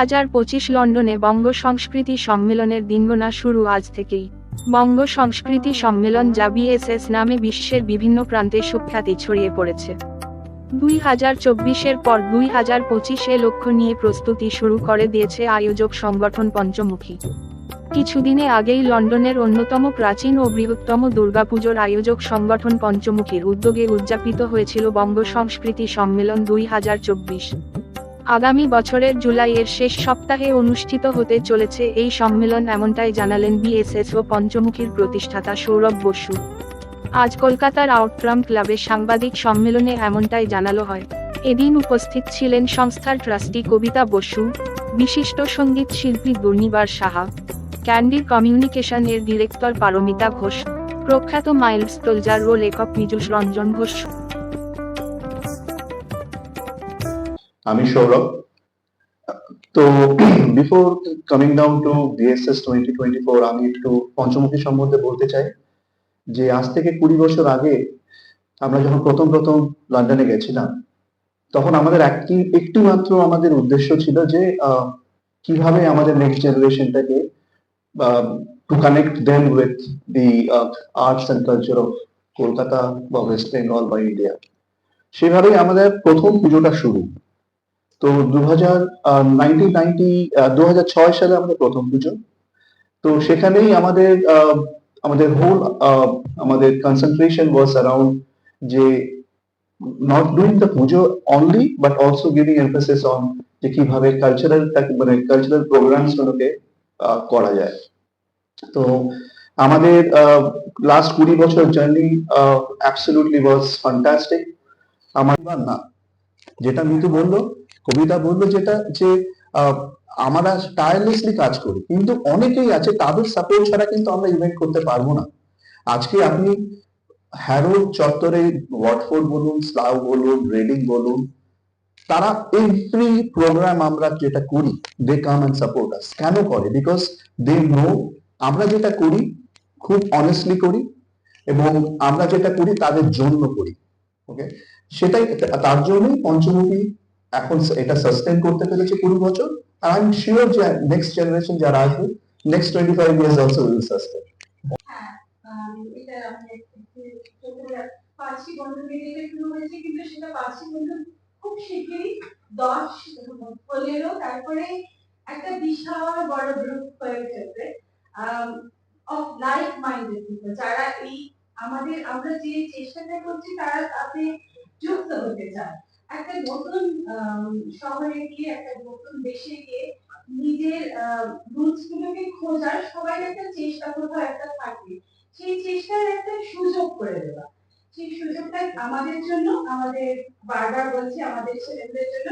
হাজার পঁচিশ লন্ডনে বঙ্গ সংস্কৃতি সম্মেলনের দিনগণা শুরু আজ থেকেই। বঙ্গ সংস্কৃতি সম্মেলন যা বিএসএস নামে বিশ্বের বিভিন্ন প্রান্তে সুখ্যাতি ছড়িয়ে পড়েছে। দুই হাজার চব্বিশের পর দুই হাজার পঁচিশে লক্ষ্য নিয়ে প্রস্তুতি শুরু করে দিয়েছে আয়োজক সংগঠন পঞ্চমুখী। কিছুদিনে আগেই লন্ডনের অন্যতম প্রাচীন ও বৃহত্তম দুর্গাপুজোর আয়োজক সংগঠন পঞ্চমুখীর উদ্যোগে উদযাপিত হয়েছিল বঙ্গ সংস্কৃতি সম্মেলন দুই হাজার চব্বিশ। আগামী বছরের জুলাইয়ের শেষ সপ্তাহে অনুষ্ঠিত হতে চলেছে এই সম্মেলন, এমনটাই জানালেন বিএসএস ও পঞ্চমুখীর প্রতিষ্ঠাতা সৌরভ বসু। আজ কলকাতার আউটরাম ক্লাবে সাংবাদিক সম্মেলনে এমনটাই জানালো হয়। এদিন উপস্থিত ছিলেন সংস্থার ট্রাস্টি কবিতা বসু, বিশিষ্ট সংগীত শিল্পী দুর্নিবার সাহা, ক্যান্ডি কমিউনিকেশন এর ডিরেক্টর পারমিতা ঘোষ, প্রখ্যাত মাইলস তোলজার ও লেখক পীযূষ রঞ্জন ঘোষ আমি সৌরভ। তো before coming down to BSS twenty twenty four আমি একটু পঞ্চমুখী সম্বন্ধে বলতে চাই যে, আজ থেকে কুড়ি বছর আগে আমরা যখন প্রথম প্রথম লন্ডনে গেছিলাম, তখন আমাদের একটি একটি মাত্র আমাদের উদ্দেশ্য ছিল যে কীভাবে আমাদের next জেনারেশনটাকে to connect them with the arts and culture of Kolkata বা ওয়েস্ট বেঙ্গল বা ইন্ডিয়া সেভাবেই আমাদের প্রথম পুজোটা শুরু। তো দু হাজার দু হাজার ছয় সালে আমাদের প্রথম পুজো তো সেখানেই আমাদের আমাদের হোল আমাদের কনসেন্ট্রেশন ওয়াজ অ্যারাউন্ড যে not doing the puja only but also giving emphasis on যে কীভাবে কালচারাল মানে কালচারাল প্রোগ্রামস গুলোকে করা যায়। তো আমাদের লাস্ট কুড়ি বছর জার্নি অ্যাবসলিউটলি ওয়াজ ফ্যান্টাস্টিক আমার না, যেটা মিতু বলল কবিতা বলল যেটা যে আমরা টায়ারলেসলি কাজ করি, কিন্তু অনেকেই আছে তাদের সাপোর্ট ছাড়া কিন্তু আমরা ইভেন্ট করতে পারব না। আজকে আপনি হ্যারো চত্বরে ওয়াটফোর্ড বলুন স্লাউ বলুন রেডিং বলুন, তারা এভরি প্রোগ্রাম আমরা যেটা করি দে কাম অ্যান্ড সাপোর্ট আস কেন করে? বিকজ দে নো আমরা যেটা করি, খুব অনেস্টলি করি, এবং আমরা যেটা করি, তাদের জন্য করি। ওকে সেটাই, তার জন্যই পঞ্চমুখী এখন এটা সাস্টেন করতে পেরেছে কুড়ি বছর আই এম শিওর যে নেক্সট জেনারেশন যারা আসবে next twenty five years also will sustain সেটা খুব দশ পনেরো তারপরে একটা বিশাল বড় হয়ে যারা এই আমাদের আমরা যে চেষ্টাটা করছি তারা তাতে যুক্ত হতে চায় একটা নতুন শহরে গিয়ে একটা নতুন দেশে গিয়ে নিজের রুটস খোঁজার সবাই একটা চেষ্টা কোথাও একটা থাকে সেই চেষ্টার একটা সুযোগ করে দেওয়া। সেই সুযোগটা আমাদের জন্য, আমাদের বারবার বলছি, আমাদের ছেলেদের জন্য।